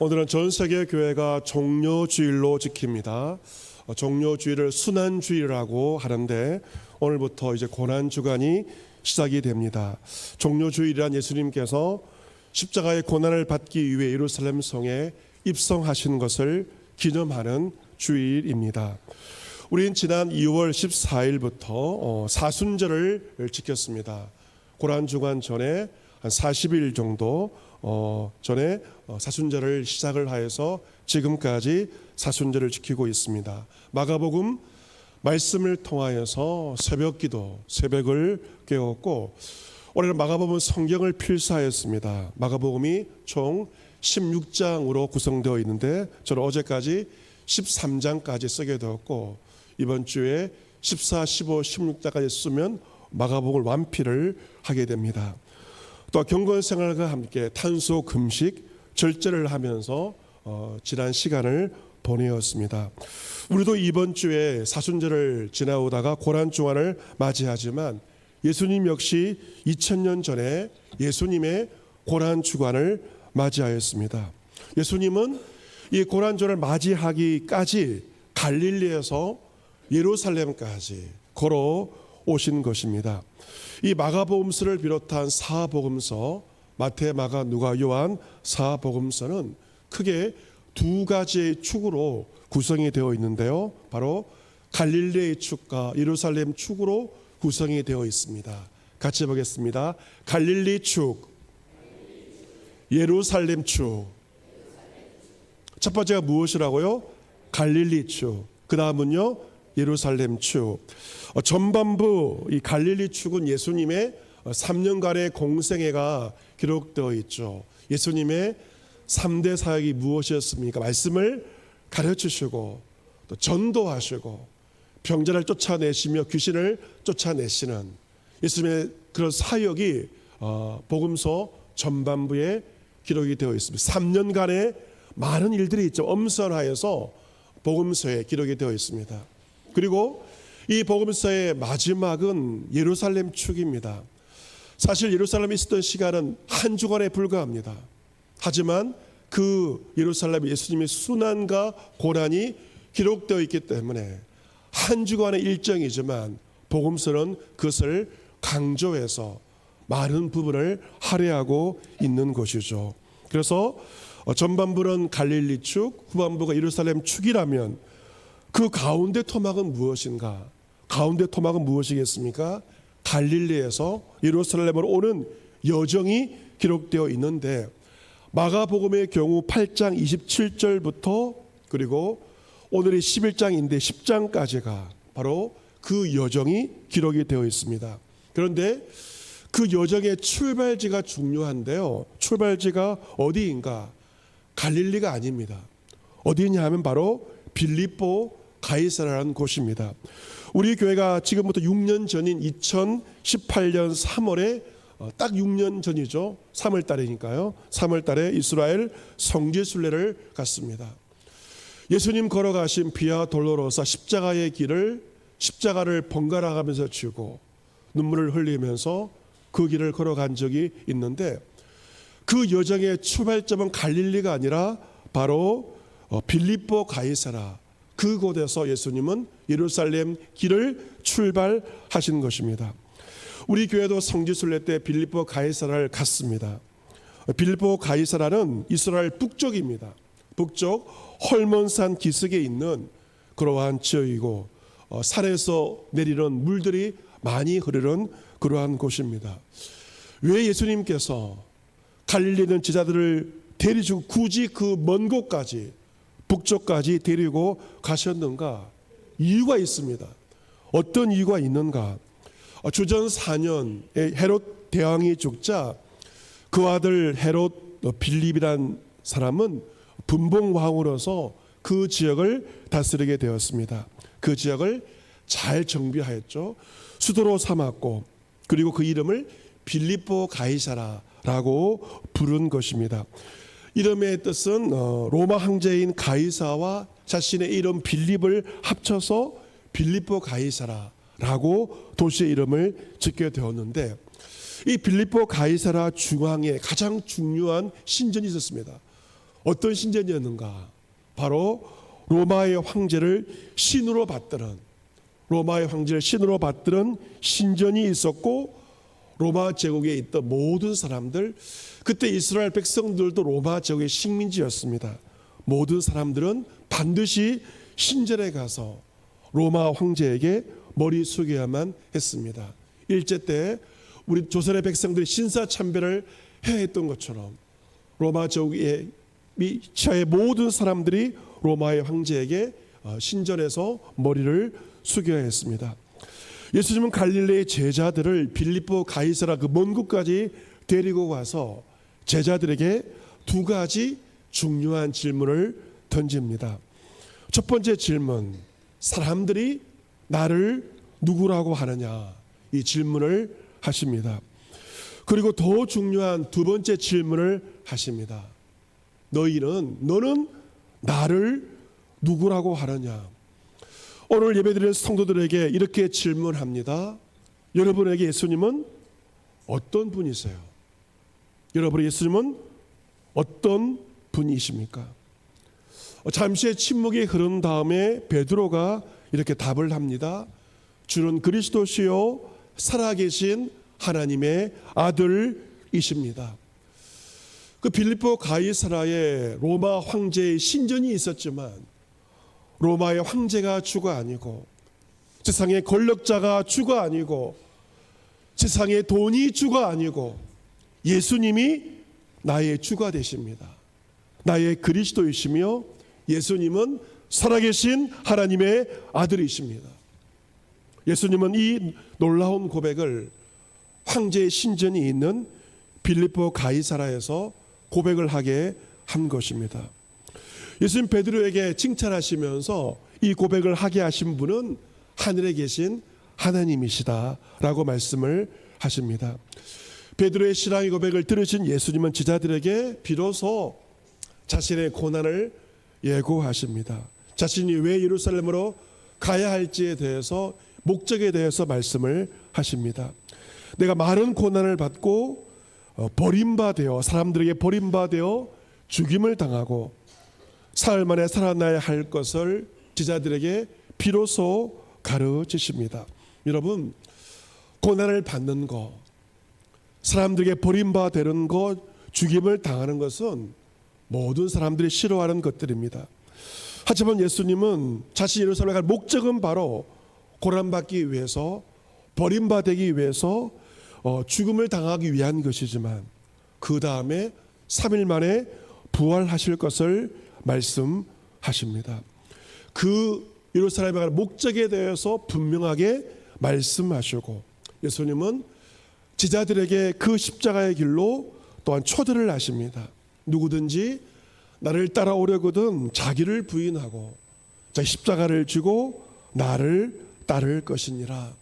오늘은 전 세계 교회가 종료주일로 지킵니다. 어, 종료주일을 순환주일이라고 하는데 오늘부터 이제 고난 주간이 시작이 됩니다. 종료주일이란 예수님께서 십자가의 고난을 받기 위해 예루살렘 성에 입성하신 것을 기념하는 주일입니다. 우리는 지난 2월 14일부터 어, 사순절을 지켰습니다. 고난 주간 전에 한 40일 정도 어, 전에 어, 사순절을 시작을 하여서 지금까지 사순절을 지키고 있습니다. 마가복음 말씀을 통하여서 새벽기도, 새벽을 깨웠고 올해는 마가복음 성경을 필사했습니다. 마가복음이 총 16장으로 구성되어 있는데 저는 어제까지 13장까지 쓰게 되었고 이번 주에 14, 15, 16장까지 쓰면 마가복음을 완피를 하게 됩니다. 또 경건 생활과 함께 탄소 금식 절제를 하면서 어, 지난 시간을 보내었습니다. 우리도 이번 주에 사순절을 지나오다가 고난 주간을 맞이하지만 예수님 역시 2000년 전에 예수님의 고난 주간을 맞이하였습니다. 예수님은 이 고난 주간을 맞이하기까지 갈릴리에서 예루살렘까지 걸어 오신 것입니다. 이 마가복음서를 비롯한 사복음서 마태, 마가, 누가, 요한 사복음서는 크게 두 가지의 축으로 구성이 되어 있는데요. 바로 갈릴레의 축과 예루살렘 축으로 구성이 되어 있습니다. 같이 보겠습니다. 갈릴리 축, 예루살렘 축. 첫 번째가 무엇이라고요? 갈릴리 축. 그 다음은요, 예루살렘 축. 어, 전반부 이 갈릴리 축은 예수님의 3년간의 공생애가 기록되어 있죠. 예수님의 3대 사역이 무엇이었습니까? 말씀을 가르치시고 또 전도하시고 병자를 쫓아내시며 귀신을 쫓아내시는 예수님의 그런 사역이 어, 복음서 전반부에 기록이 되어 있습니다. 3년간의 많은 일들이 있죠. 엄선하여서 복음서에 기록이 되어 있습니다. 그리고 이 복음서의 마지막은 예루살렘 축입니다. 사실 예루살렘에 있었던 시간은 한 주간에 불과합니다. 하지만 그 예루살렘 예수님의 순환과 고난이 기록되어 있기 때문에 한 주간의 일정이지만 복음서는 그것을 강조해서 많은 부분을 할애하고 있는 것이죠. 그래서 전반부는 갈릴리 축, 후반부가 예루살렘 축이라면 그 가운데 토막은 무엇인가? 가운데 토막은 무엇이겠습니까? 갈릴리에서 예루살렘으로 오는 여정이 기록되어 있는데 마가복음의 경우 8장 27절부터 그리고 오늘이 11장인데 10장까지가 바로 그 여정이 기록이 되어 있습니다. 그런데 그 여정의 출발지가 중요한데요. 출발지가 어디인가? 갈릴리가 아닙니다. 어디냐 하면 바로 빌립보 가이사라라는 곳입니다. 우리 교회가 지금부터 6년 전인 2018년 3월에 어, 딱 6년 전이죠. 3월 달이니까요. 3월 달에 이스라엘 성지 순례를 갔습니다. 예수님 걸어가신 비아 돌로로사 십자가의 길을 십자가를 번갈아 가면서 지고 눈물을 흘리면서 그 길을 걸어간 적이 있는데 그 여정의 출발점은 갈릴리가 아니라 바로 어, 빌립보 가이사라 그곳에서 예수님은 예루살렘 길을 출발하신 것입니다. 우리 교회도 성지순례 때 빌립보 가이사라를 갔습니다. 빌립보 가이사라는 이스라엘 북쪽입니다. 북쪽 헐몬산 기슭에 있는 그러한 지역이고 어, 산에서 내리는 물들이 많이 흐르는 그러한 곳입니다. 왜 예수님께서 갈릴리는 제자들을 데리고 굳이 그 먼 곳까지 북쪽까지 데리고 가셨는가? 이유가 있습니다. 어떤 이유가 있는가? 어, 주전 4년에 헤롯 대왕이 죽자 그 아들 헤롯 빌립이란 사람은 분봉 왕으로서 그 지역을 다스리게 되었습니다. 그 지역을 잘 정비하였죠. 수도로 삼았고 그리고 그 이름을 빌립보 가이사라라고 부른 것입니다. 이름의 뜻은 어, 로마 황제인 가이사와 자신의 이름 빌립을 합쳐서 빌립보 가이사라라고 도시의 이름을 짓게 되었는데 이 빌립보 가이사라 중앙에 가장 중요한 신전이 있었습니다. 어떤 신전이었는가? 바로 로마의 황제를 신으로 받들은 로마의 황제를 신으로 받들은 신전이 있었고 로마 제국에 있던 모든 사람들 그때 이스라엘 백성들도 로마 제국의 식민지였습니다. 모든 사람들은 반드시 신전에 가서 로마 황제에게 머리 숙여야만 했습니다. 일제 때 우리 조선의 백성들이 신사 참배를 해야 했던 것처럼 로마 제국의 미처의 모든 사람들이 로마의 황제에게 어, 신전에서 머리를 숙여야 했습니다. 예수님은 갈릴레의 제자들을 빌립보 가이사라 그 먼 곳까지 데리고 와서 제자들에게 두 가지 중요한 질문을 던집니다. 첫 번째 질문, 사람들이 나를 누구라고 하느냐 이 질문을 하십니다. 그리고 더 중요한 두 번째 질문을 하십니다. 너희는 너는 나를 누구라고 하느냐? 오늘 예배드리는 성도들에게 이렇게 질문합니다. 여러분에게 예수님은 어떤 분이세요? 여러분의 예수님은 어떤 분이십니까? 어, 잠시의 침묵이 흐른 다음에 베드로가 이렇게 답을 합니다. 주는 그리스도시요 살아계신 하나님의 아들이십니다. 그 빌립보 가이사라에 로마 황제의 신전이 있었지만 로마의 황제가 주가 아니고 세상의 권력자가 주가 아니고 세상의 돈이 주가 아니고 예수님이 나의 주가 되십니다. 나의 그리스도이시며 예수님은 살아계신 하나님의 아들이십니다. 예수님은 이 놀라운 고백을 황제의 신전이 있는 빌립보 가이사라에서 고백을 하게 한 것입니다. 예수님 베드로에게 칭찬하시면서 이 고백을 하게 하신 분은 하늘에 계신 하나님이시다라고 말씀을 하십니다. 베드로의 신앙의 고백을 들으신 예수님은 제자들에게 비로소 자신의 고난을 예고하십니다. 자신이 왜 예루살렘으로 가야 할지에 대해서 목적에 대해서 말씀을 하십니다. 내가 많은 고난을 받고 어, 버림받아 사람들에게 버림받아 죽임을 당하고 사흘 만에 살아나야 할 것을 제자들에게 비로소 가르치십니다. 여러분 고난을 받는 것, 사람들에게 버림받는 것, 죽임을 당하는 것은 모든 사람들이 싫어하는 것들입니다. 하지만 예수님은 자신 예루살렘에 갈 목적은 바로 고난받기 위해서 버림받기 위해서 어, 죽음을 당하기 위한 것이지만 그 다음에 3일 만에 부활하실 것을 말씀하십니다. 그 예루살렘에 갈 목적에 대해서 분명하게 말씀하시고 예수님은 제자들에게 그 십자가의 길로 또한 초대를 하십니다. 누구든지 나를 따라오려거든 자기를 부인하고 자 십자가를 쥐고 나를 따를 것이니라.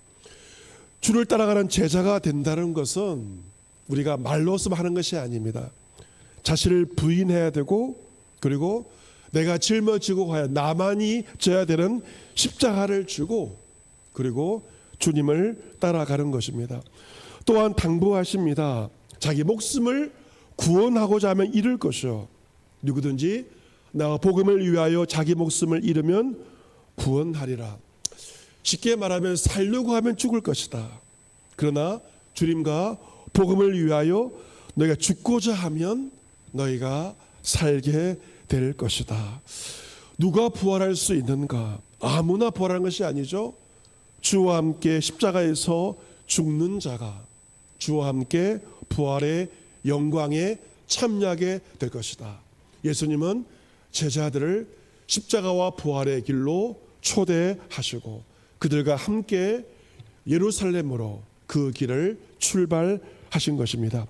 주를 따라가는 제자가 된다는 것은 우리가 말로서 하는 것이 아닙니다. 자신을 부인해야 되고 그리고 내가 짊어지고 가야 나만이 져야 되는 십자가를 주고 그리고 주님을 따라가는 것입니다. 또한 당부하십니다. 자기 목숨을 구원하고자 하면 잃을 것이요. 누구든지 나 복음을 위하여 자기 목숨을 잃으면 구원하리라. 쉽게 말하면 살려고 하면 죽을 것이다. 그러나 주님과 복음을 위하여 너희가 죽고자 하면 너희가 살게 될 것이다. 누가 부활할 수 있는가? 아무나 부활하는 것이 아니죠. 주와 함께 십자가에서 죽는 자가 주와 함께 부활의 영광에 참여하게 될 것이다. 예수님은 제자들을 십자가와 부활의 길로 초대하시고 그들과 함께 예루살렘으로 그 길을 출발하신 것입니다.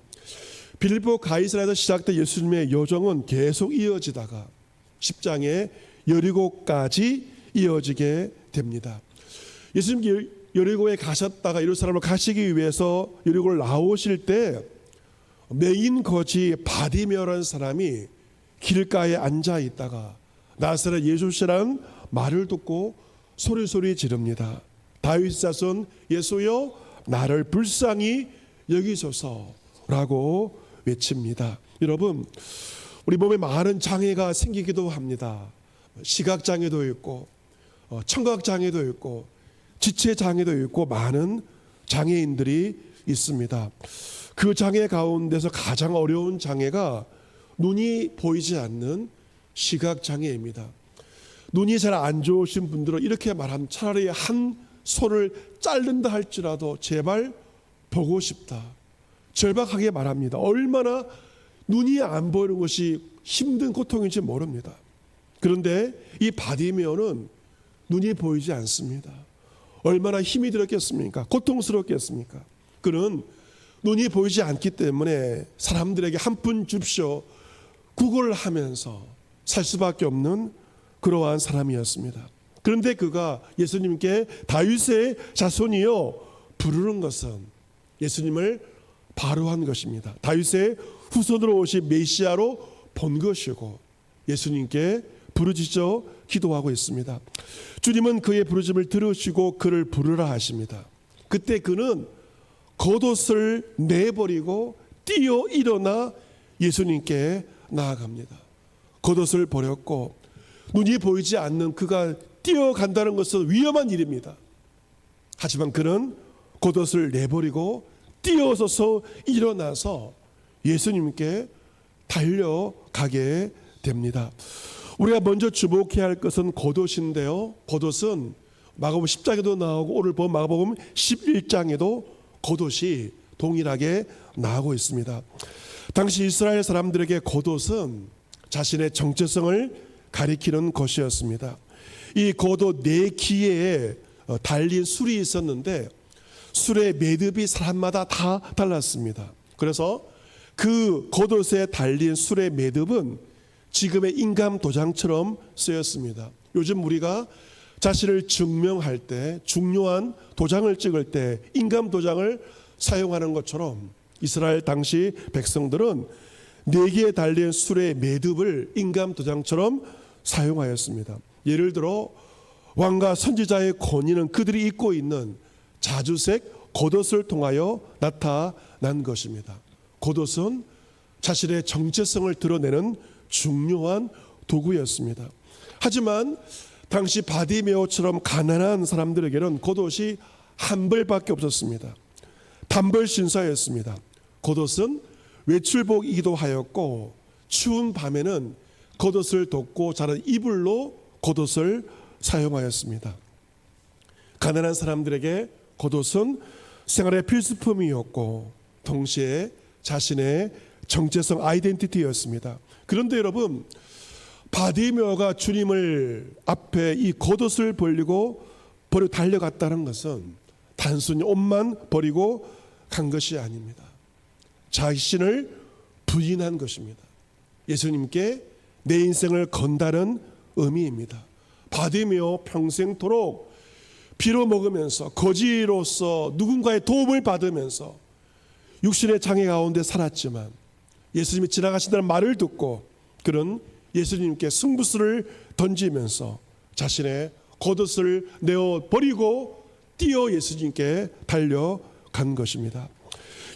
빌립보 가이사라에서 시작된 예수님의 여정은 계속 이어지다가 10장에 여리고까지 이어지게 됩니다. 예수님 여리고에 가셨다가 예루살렘을 가시기 위해서 여리고를 나오실 때 메인 거지 바디메어라는 사람이 길가에 앉아 있다가 나사렛 예수씨라는 말을 듣고 소리소리 지릅니다. 다윗 자손 예수여 나를 불쌍히 여기소서라고 외칩니다. 여러분 우리 몸에 많은 장애가 생기기도 합니다. 시각 장애도 있고 어, 청각 장애도 있고 지체 장애도 있고 많은 장애인들이 있습니다. 그 장애 가운데서 가장 어려운 장애가 눈이 보이지 않는 시각 장애입니다. 눈이 잘 안 좋으신 분들은 이렇게 말하면 차라리 한 손을 자른다 할지라도 제발 보고 싶다. 절박하게 말합니다. 얼마나 눈이 안 보이는 것이 힘든 고통인지 모릅니다. 그런데 이 바디메어는 눈이 보이지 않습니다. 얼마나 힘이 들었겠습니까? 고통스럽겠습니까? 그는 눈이 보이지 않기 때문에 사람들에게 한 푼 줍쇼 구걸을 하면서 살 수밖에 없는 그러한 사람이었습니다. 그런데 그가 예수님께 다윗의 자손이요 부르는 것은 예수님을 바로 한 것입니다. 다윗의 후손으로 오신 메시아로 본 것이고 예수님께 부르짖어 기도하고 있습니다. 주님은 그의 부르짖음을 들으시고 그를 부르라 하십니다. 그때 그는 겉옷을 내버리고 뛰어 일어나 예수님께 나아갑니다. 겉옷을 버렸고 눈이 보이지 않는 그가 뛰어간다는 것은 위험한 일입니다. 하지만 그는 겉옷을 내버리고 뛰어서서 일어나서 예수님께 달려가게 됩니다. 우리가 먼저 주목해야 할 것은 겉옷인데요. 겉옷은 마가복음 10장에도 나오고 오늘 본 마가복음 11장에도 겉옷이 동일하게 나오고 있습니다. 당시 이스라엘 사람들에게 겉옷은 자신의 정체성을 가리키는 것이었습니다. 이 겉옷 네 어, 달린 술이 있었는데 술의 매듭이 사람마다 다 달랐습니다. 그래서 그 겉옷에 달린 술의 매듭은 지금의 인감 도장처럼 쓰였습니다. 요즘 우리가 자신을 증명할 때 중요한 도장을 찍을 때 인감 도장을 사용하는 것처럼 이스라엘 당시 백성들은 네 개에 달린 술의 매듭을 인감 도장처럼 사용하였습니다. 예를 들어 왕과 선지자의 권위는 그들이 입고 있는 자주색 겉옷을 통하여 나타난 것입니다. 겉옷은 자신의 정체성을 드러내는 중요한 도구였습니다. 하지만 당시 바디메오처럼 가난한 사람들에게는 겉옷이 한 벌밖에 없었습니다. 단벌 신사였습니다. 겉옷은 외출복이기도 하였고 추운 밤에는 겉옷을 덮고 자는 이불로 겉옷을 사용하였습니다. 가난한 사람들에게 겉옷은 생활의 필수품이었고 동시에 자신의 정체성 아이덴티티였습니다. 그런데 여러분 바디메어가 주님을 앞에 이 겉옷을 벌리고 버려 달려갔다는 것은 단순히 옷만 버리고 간 것이 아닙니다. 자신을 부인한 것입니다. 예수님께 내 인생을 건다는 의미입니다. 바디메어 평생토록 비로 먹으면서 거지로서 누군가의 도움을 받으면서 육신의 장애 가운데 살았지만 예수님이 지나가신다는 말을 듣고 그런 예수님께 승부수를 던지면서 자신의 겉옷을 내어 버리고 뛰어 예수님께 달려간 것입니다.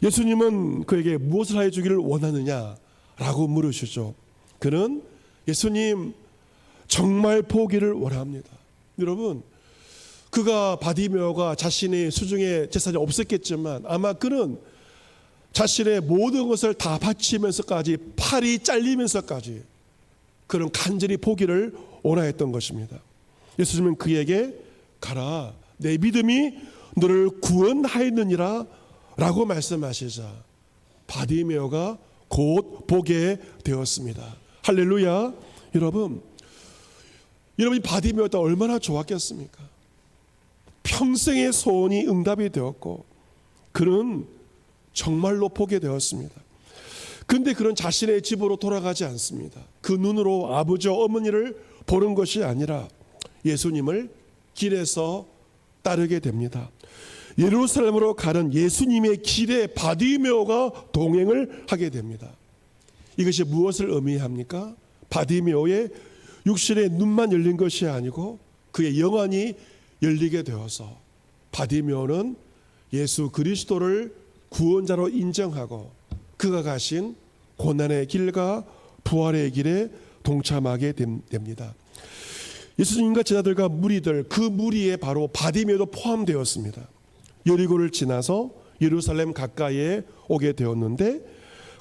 예수님은 그에게 무엇을 하여 주기를 원하느냐라고 물으시죠. 그는 예수님 정말 포기를 원합니다. 여러분 그가 바디메어가 자신의 수중에 재산이 없었겠지만 아마 그는 자신의 모든 것을 다 바치면서까지 팔이 잘리면서까지 그런 간절히 포기를 원하였던 것입니다. 예수님은 그에게 가라 내 믿음이 너를 구원하였느니라 라고 말씀하시자 바디메어가 곧 보게 되었습니다. 할렐루야 여러분 여러분이 바디메어가 얼마나 좋았겠습니까? 평생의 소원이 응답이 되었고 그는 정말로 보게 되었습니다. 근데 그런 자신의 집으로 돌아가지 않습니다. 그 눈으로 아버지와 어머니를 보는 것이 아니라 예수님을 길에서 따르게 됩니다. 예루살렘으로 가는 예수님의 길에 바디메오가 동행을 하게 됩니다. 이것이 무엇을 의미합니까? 바디메오의 육신의 눈만 열린 것이 아니고 그의 영안이 열리게 되어서 바디메오는 예수 그리스도를 구원자로 인정하고 그가 가신 고난의 길과 부활의 길에 동참하게 됨- 됩니다. 예수님과 제자들과 무리들 그 무리에 바로 바디메도 포함되었습니다. 여리고를 지나서 예루살렘 가까이에 오게 되었는데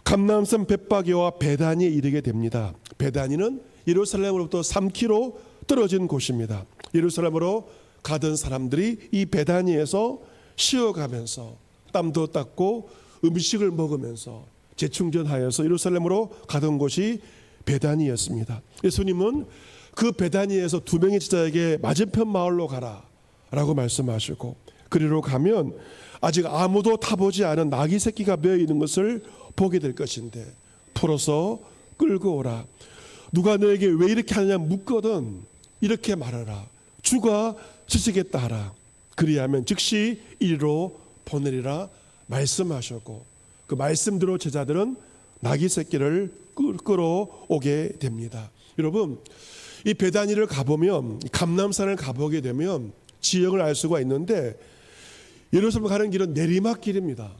감남산 bet박이와 베다니에 이르게 됩니다. 베다니는 예루살렘으로부터 3km 떨어진 곳입니다. 예루살렘으로 가던 사람들이 이 베다니에서 쉬어가면서 땀도 닦고 음식을 먹으면서 재충전하여서 예루살렘으로 가던 곳이 베다니였습니다. 예수님은 그 베다니에서 두 명의 제자에게 맞은편 마을로 가라라고 말씀하시고 그리로 가면 아직 아무도 타보지 않은 나귀 새끼가 메어 있는 것을 보게 될 것인데 풀어서 끌고 오라. 누가 너에게 왜 이렇게 하느냐 묻거든 이렇게 말하라. 주가 지시겠다 하라. 그리하면 즉시 이리로 보내리라 말씀하셨고 그 말씀대로 제자들은 나귀 새끼를 끌- 끌어오게 됩니다. 여러분 이 베다니를 가보면 이 감남산을 가보게 되면 지형을 알 수가 있는데 예루살렘 가는 길은 내리막길입니다.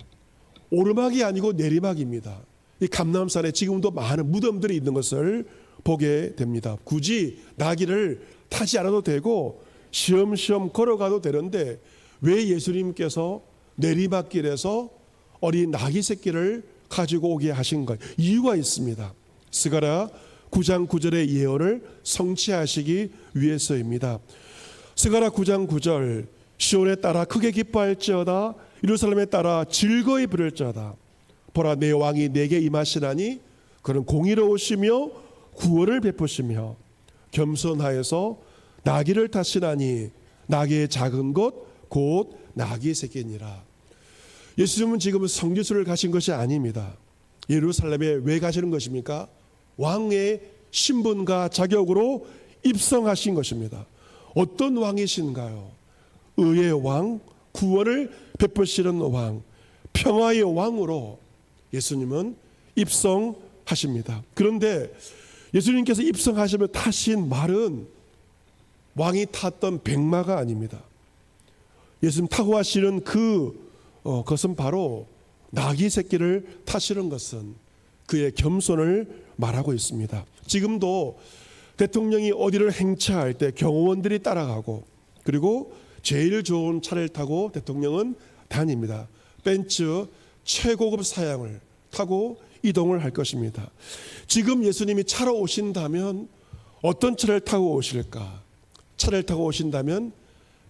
오르막이 아니고 내리막입니다. 이 감남산에 지금도 많은 무덤들이 있는 것을 보게 됩니다. 굳이 나귀를 타지 않아도 되고 시험시험 걸어가도 되는데 왜 예수님께서 내리막길에서 어린 나귀 새끼를 가지고 오게 하신 것 이유가 있습니다. 스가라 9장 9절의 예언을 성취하시기 위해서입니다. 스가라 9장 9절 시온에 따라 크게 기뻐할지어다 예루살렘에 따라 즐거이 부를지어다 보라 내 왕이 내게 임하시나니 그는 공의로우시며 구원을 베푸시며 겸손하여서 나귀를 타시나니 나귀의 작은 것곧 나귀 새끼니라 예수님은 지금 성지순을 가신 것이 아닙니다 예루살렘에 왜 가시는 것입니까? 왕의 신분과 자격으로 입성하신 것입니다 어떤 왕이신가요? 의의 왕, 구원을 베푸시는 왕, 평화의 왕으로 예수님은 입성하십니다. 그런데 예수님께서 입성하시며 타신 말은 왕이 탔던 백마가 아닙니다. 예수님 타고 하시는 그 어, 것은 바로 나귀 새끼를 타시는 것은 그의 겸손을 말하고 있습니다. 지금도 대통령이 어디를 행차할 때 경호원들이 따라가고 그리고 제일 좋은 차를 타고 대통령은 다닙니다. 벤츠 최고급 사양을 타고 이동을 할 것입니다. 지금 예수님이 차로 오신다면 어떤 차를 타고 오실까? 차를 타고 오신다면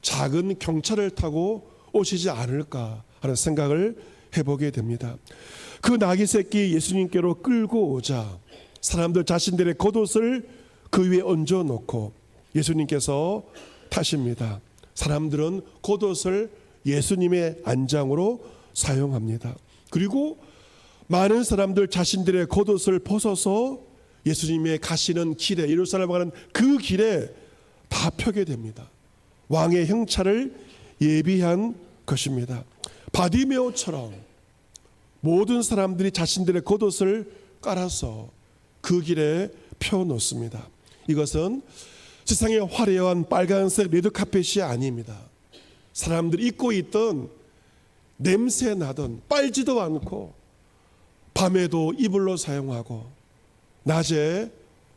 작은 경차를 타고 오시지 않을까 하는 생각을 해보게 됩니다. 그 나귀 새끼 예수님께로 끌고 오자 사람들 자신들의 겉옷을 그 위에 얹어 놓고 예수님께서 타십니다. 사람들은 겉옷을 예수님의 안장으로 사용합니다. 그리고 많은 사람들 자신들의 겉옷을 벗어서 예수님의 가시는 길에 예루살렘 가는 그 길에 다 펴게 됩니다. 왕의 형차를 예비한 것입니다. 바디메오처럼 모든 사람들이 자신들의 겉옷을 깔아서 그 길에 펴 놓습니다. 이것은 세상의 화려한 빨간색 레드 카펫이 아닙니다. 사람들이 입고 있던 냄새 나던 빨지도 않고 밤에도 이불로 사용하고 낮에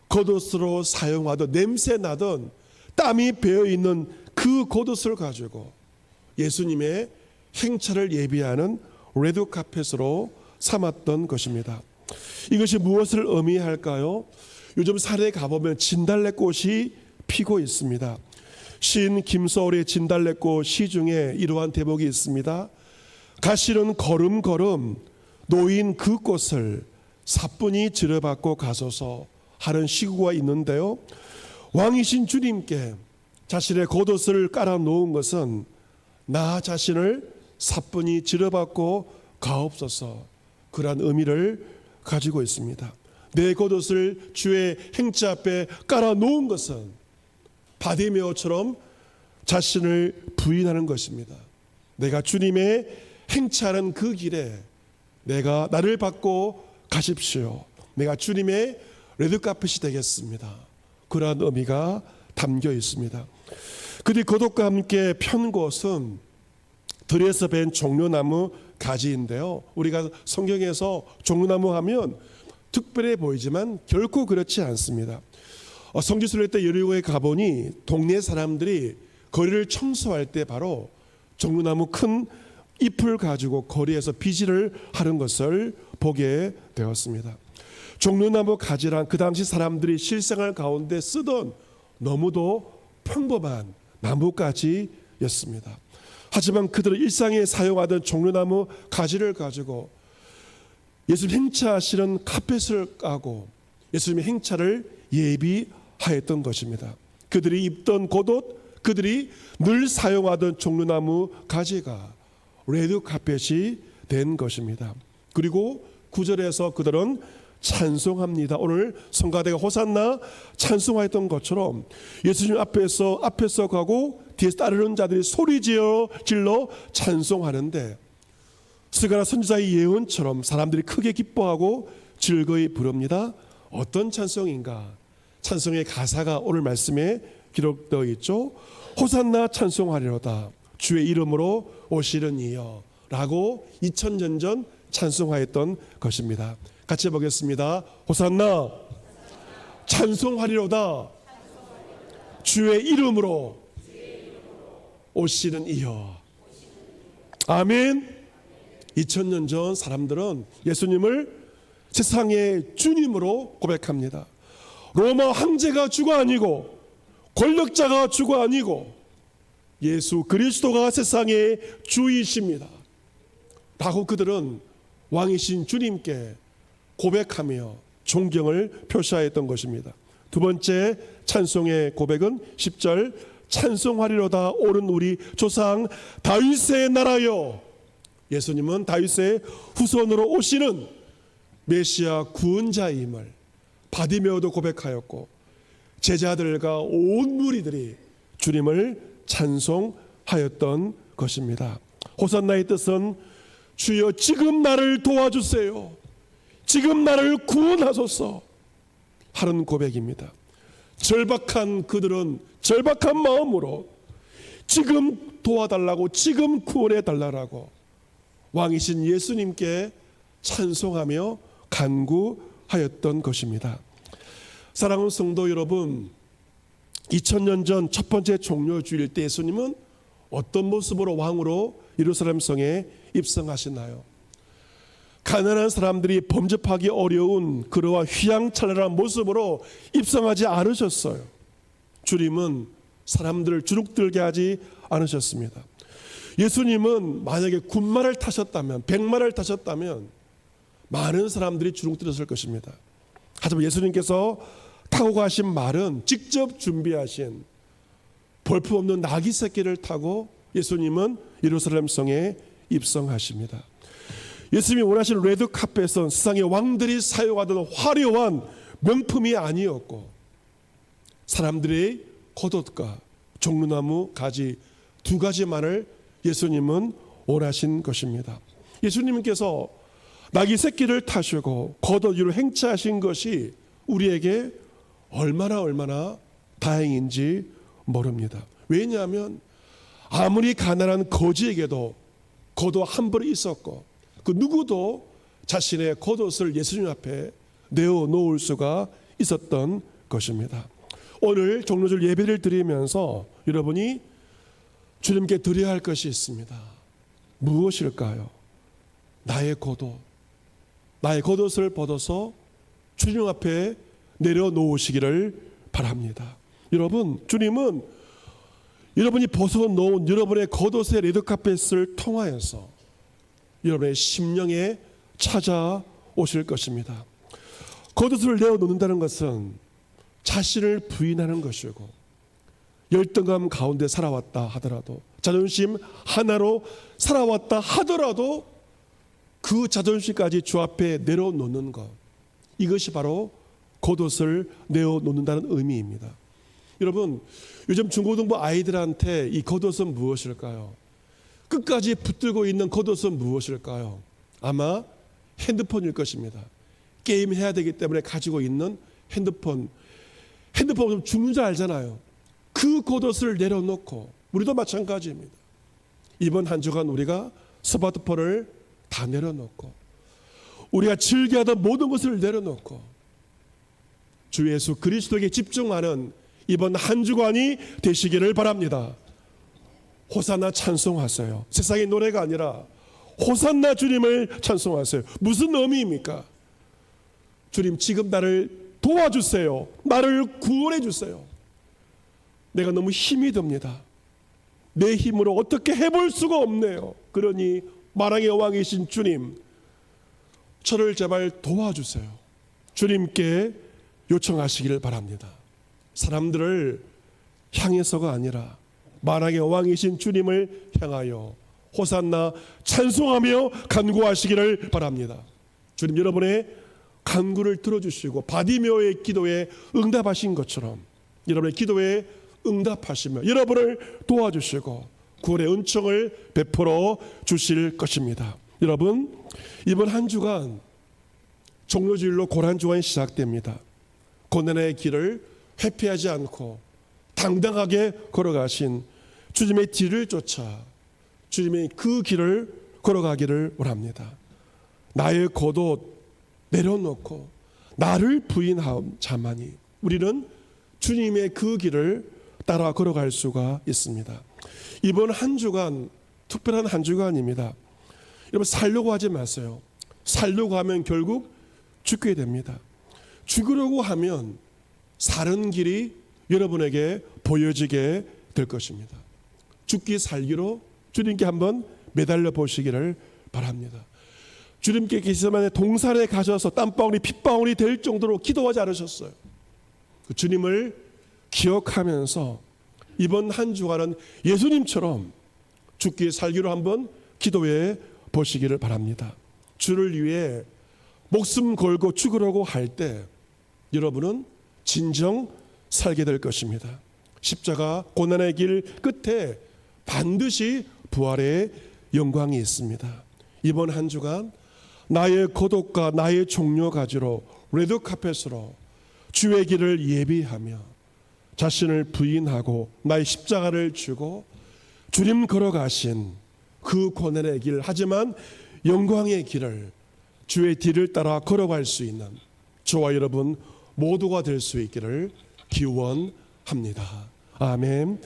겉옷으로 사용하던 냄새 나던 땀이 배어 있는 그 겉옷을 가지고 예수님의 행차를 예비하는 레드 카펫으로 삼았던 것입니다. 이것이 무엇을 의미할까요? 요즘 산에 가보면 진달래꽃이 피고 있습니다. 시인 김서울의 진달래꽃 시 중에 이러한 대목이 있습니다. 가시는 걸음걸음 놓인 그 꽃을 사뿐히 지려받고 가소서 하는 시구가 있는데요. 왕이신 주님께 자신의 겉옷을 깔아 놓은 것은 나 자신을 사뿐히 지려받고 가옵소서 그러한 의미를 가지고 있습니다. 내 겉옷을 주의 행자 앞에 깔아 놓은 것은 바디메오처럼 자신을 부인하는 것입니다. 내가 주님의 행차하는 그 길에 내가 나를 받고 가십시오. 내가 주님의 레드카펫이 되겠습니다. 그러한 의미가 담겨 있습니다. 그들이 고독과 함께 편 곳은 들에서 벤 종려나무 가지인데요. 우리가 성경에서 종려나무 하면 특별해 보이지만 결코 그렇지 않습니다. 어, 성지순례 때 여리고에 가보니 동네 사람들이 거리를 청소할 때 바로 종류나무 큰 잎을 가지고 거리에서 비질을 하는 것을 보게 되었습니다. 종류나무 가지란 그 당시 사람들이 실생활 가운데 쓰던 너무도 평범한 나무가지였습니다. 하지만 그들은 일상에 사용하던 종류나무 가지를 가지고 예수님 행차하시는 카펫을 까고 예수님의 행차를 예비하였던 것입니다. 그들이 입던 겉옷, 그들이 늘 사용하던 종류나무 가지가 레드 카펫이 된 것입니다. 그리고 구절에서 그들은 찬송합니다. 오늘 성가대가 호산나 찬송하였던 것처럼 예수님 앞에서 앞에서 가고 뒤에서 따르는 자들이 소리 지어 질러 찬송하는데 스가라 선지자의 예언처럼 사람들이 크게 기뻐하고 즐거이 부릅니다. 어떤 찬송인가? 찬송의 가사가 오늘 말씀에 기록되어 있죠. 호산나 찬송하리로다. 주의 이름으로 오시는 이여. 라고 2000년 전 찬송하였던 것입니다. 같이 보겠습니다. 호산나 찬송하리로다. 주의 이름으로 오시는 이여. 아멘. 2000년 전 사람들은 예수님을 세상의 주님으로 고백합니다. 로마 황제가 주가 아니고 권력자가 주가 아니고 예수 그리스도가 세상의 주이십니다. 라고 그들은 왕이신 주님께 고백하며 존경을 표시하였던 것입니다. 두 번째 찬송의 고백은 10절 찬송하리로다 오른 우리 조상 다윗의 나라여 예수님은 다윗의 후손으로 오시는 메시아 구원자임을 바디메오도 고백하였고 제자들과 온 무리들이 주님을 찬송하였던 것입니다. 호산나의 뜻은 주여 지금 나를 도와주세요. 지금 나를 구원하소서 하는 고백입니다. 절박한 그들은 절박한 마음으로 지금 도와달라고 지금 구원해 달라고 왕이신 예수님께 찬송하며 간구하였던 것입니다. 사랑하는 성도 여러분, 2000년 전 첫 번째 종료 주일 때 예수님은 어떤 모습으로 왕으로 예루살렘 성에 입성하시나요? 가난한 사람들이 범접하기 어려운 그러한 휘황찬란한 모습으로 입성하지 않으셨어요. 주님은 사람들을 주눅들게 하지 않으셨습니다. 예수님은 만약에 군마를 타셨다면, 백마를 타셨다면 많은 사람들이 주눅들었을 것입니다. 하지만 예수님께서 타고 가신 말은 직접 준비하신 볼품없는 나귀 새끼를 타고 예수님은 예루살렘 성에 입성하십니다. 예수님이 원하시는 레드 카펫은 세상의 왕들이 사용하던 화려한 명품이 아니었고 사람들의 겉옷과 종류나무 가지 두 가지만을 예수님은 원하신 것입니다. 예수님께서 나귀 새끼를 타시고 겉옷 위로 행차하신 것이 우리에게 얼마나 얼마나 다행인지 모릅니다. 왜냐하면 아무리 가난한 거지에게도 겉옷 한 벌이 있었고 그 누구도 자신의 겉옷을 예수님 앞에 내어 놓을 수가 있었던 것입니다. 오늘 종로절 예배를 드리면서 여러분이 주님께 드려야 할 것이 있습니다. 무엇일까요? 나의 겉옷, 나의 겉옷을 벗어서 주님 앞에 내려놓으시기를 바랍니다. 여러분, 주님은 여러분이 벗어놓은 여러분의 겉옷의 레드카펫을 통하여서 여러분의 심령에 찾아오실 것입니다. 겉옷을 내어놓는다는 것은 자신을 부인하는 것이고 열등감 가운데 살아왔다 하더라도 자존심 하나로 살아왔다 하더라도 그 자존심까지 주 앞에 내려놓는 것 이것이 바로 겉옷을 내어놓는다는 의미입니다. 여러분 요즘 중고등부 아이들한테 이 겉옷은 무엇일까요? 끝까지 붙들고 있는 겉옷은 무엇일까요? 아마 핸드폰일 것입니다. 게임 해야 되기 때문에 가지고 있는 핸드폰. 핸드폰 죽는 줄 알잖아요. 그 겉옷을 내려놓고 우리도 마찬가지입니다. 이번 한 주간 우리가 스마트폰을 다 내려놓고 우리가 즐겨하던 모든 것을 내려놓고 주 예수 그리스도에게 집중하는 이번 한 주간이 되시기를 바랍니다. 호산나 찬송하세요. 세상의 노래가 아니라 호산나 주님을 찬송하세요. 무슨 의미입니까? 주님 지금 나를 도와주세요. 나를 구원해 주세요. 내가 너무 힘이 듭니다. 내 힘으로 어떻게 해볼 수가 없네요. 그러니 마랑의 왕이신 주님, 저를 제발 도와주세요. 주님께 요청하시기를 바랍니다. 사람들을 향해서가 아니라 만왕의 왕이신 주님을 향하여 호산나 찬송하며 간구하시기를 바랍니다. 주님 여러분의 간구를 들어주시고 바디메오의 기도에 응답하신 것처럼 여러분의 기도에 응답하시며 여러분을 도와주시고 구원의 은총을 베풀어 주실 것입니다. 여러분 이번 한 주간 종료주일로 고난 주간이 시작됩니다. 고난의 길을 회피하지 않고 당당하게 걸어가신 주님의 뒤를 쫓아 주님의 그 길을 걸어가기를 원합니다. 나의 겉옷 내려놓고 나를 부인한 자만이 우리는 주님의 그 길을 따라 걸어갈 수가 있습니다. 이번 한 주간 특별한 한 주간입니다. 여러분 살려고 하지 마세요. 살려고 하면 결국 죽게 됩니다. 죽으려고 하면 사는 길이 여러분에게 보여지게 될 것입니다. 죽기 살기로 주님께 한번 매달려 보시기를 바랍니다. 주님께 계시만의 동산에 가셔서 땀방울이 핏방울이 될 정도로 기도하지 않으셨어요. 그 주님을 기억하면서 이번 한 주간은 예수님처럼 죽기 살기로 한번 기도해 보시기를 바랍니다. 주를 위해 목숨 걸고 죽으려고 할 때 여러분은 진정 살게 될 것입니다. 십자가 고난의 길 끝에 반드시 부활의 영광이 있습니다. 이번 한 주간 나의 고독과 나의 종료 가지로 레드 카펫으로 주의 길을 예비하며 자신을 부인하고 나의 십자가를 주고 주님 걸어가신 그 고난의 길 하지만 영광의 길을 주의 뒤를 따라 걸어갈 수 있는 저와 여러분 모두가 될 수 있기를 기원합니다. 아멘.